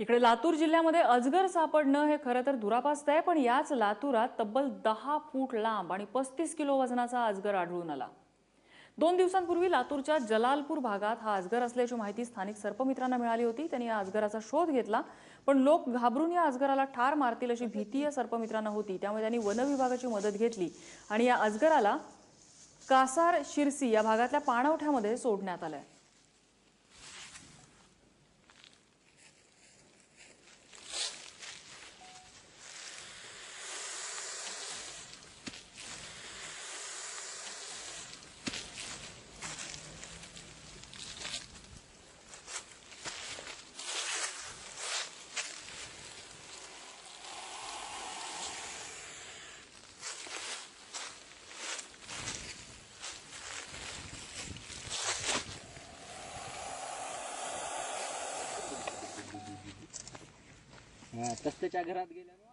इकडे लातूर जिल्ह्यामध्ये अजगर सापडणं हे खरं तर दुरापास्त आहे पण याच लातूरात तब्बल दहा फूट लांब आणि पस्तीस किलो वजनाचा अजगर आढळून आला. दोन दिवसांपूर्वी लातूरच्या जलालपूर भागात हा अजगर असल्याची माहिती स्थानिक सर्पमित्रांना मिळाली होती. त्यांनी या अजगराचा शोध घेतला पण लोक घाबरून या अजगराला ठार मारतील अशी भीती या सर्पमित्रांना होती. त्यामुळे त्यांनी वन विभागाची मदत घेतली आणि या अजगराला कासार शिरसी या भागातल्या पाणवठ्यामध्ये सोडण्यात आलंय. हा तस घरात गेल्यावर